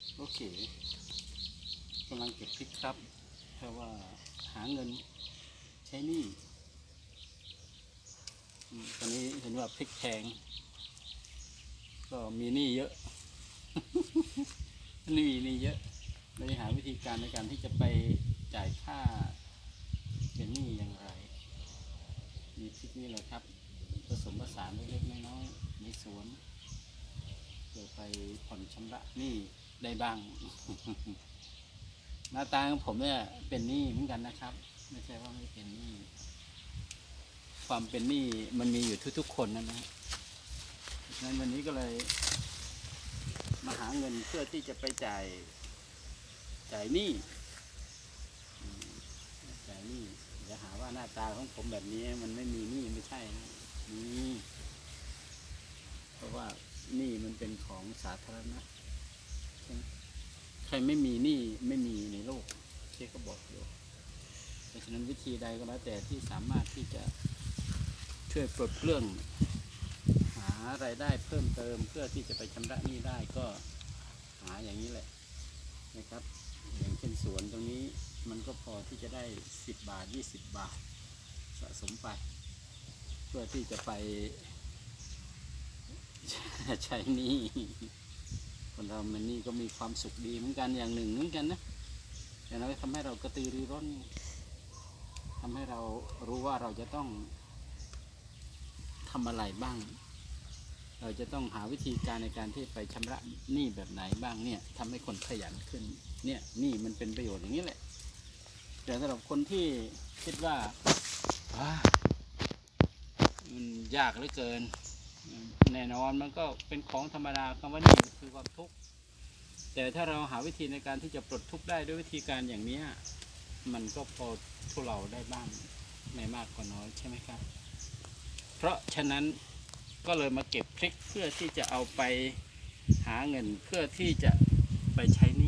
โอเคกำลังเก็บพริกครับเพราะว่าหาเงินใช้หนี้ตอนนี้เห็นว่าพริกแพงก็มีหนี้เยอะนี้มีหนี้เยอะเลยหาวิธีการในการที่จะไปจ่ายค่าเป็นหนี้อย่างไร มีพริกนี่แหละครับ ผสมผสานเล็กๆน้อยๆในสวนเพื่อไปผ่อนชำระหนี้ ได้บ้าง หน้าตาของผมเนี่ยเป็นหนี้เหมือนกันนะครับ ไม่ใช่ว่าไม่เป็นหนี้ความเป็นหนี้มันมีอยู่ทุกๆคนนะนะเพราะฉะนั้นวันนี้ก็เลย มาหาเงินเพื่อที่จะไปจ่ายจ่ายหนี้จ่ายหนี้อย่าหาว่าหน้าตาของผมแบบนี้ มันไม่มีหนี้ไม่ใช่นะมีเพราะว่าหนี้มันเป็นของสาธารณะ ใครไม่มีหนี้ไม่มีในโลกเช่ก็บอกอยู่เพราะฉะนั้นวิธีใดก็แล้วแต่ที่สามารถที่จะช่วยปลดเปลื้องหารายได้เพิ่มเติมเพื่อที่จะไปชำระหนี้ได้ก็หาอย่างนี้แหละนะครับ อย่างเช่นสวนตรงนี้มันก็พอที่จะได้ 10 บาท 20 บาทสะสมไป เพื่อที่จะไปใช้หนี้ คนเรามันนี่ก็มีความสุขดีเหมือนกันอย่างหนึ่งเหมือนกันนะอย่างน้อยทำให้เรากระตือรือร้นทำให้เรารู้ว่าเราจะต้องทำอะไรบ้าง เราจะต้องหาวิธีการในการที่ไปชำระหนี้แบบไหนบ้างเนี่ยทำให้คนขยันขึ้น เนี่ยหนี่มันเป็นประโยชน์อย่างนี้แหละ แต่สำหรับคนที่คิดว่ามันยากเหลือเกิน น่นอน มันก็เป็นของธรรมดาคำว่านี่คือความทุกข์แต่ถ้าเราหาวิธีในการที่จะปลดทุกข์ได้ด้วยวิธีการอย่างเนี้ยมันก็พอทุเราได้บ้างไม่มากก็น้อยใช่ไหมครับ เพราะฉะนั้นก็เลยมาเก็บพริกเพื่อที่จะเอาไปหาเงินเพื่อที่จะไปใช้นี้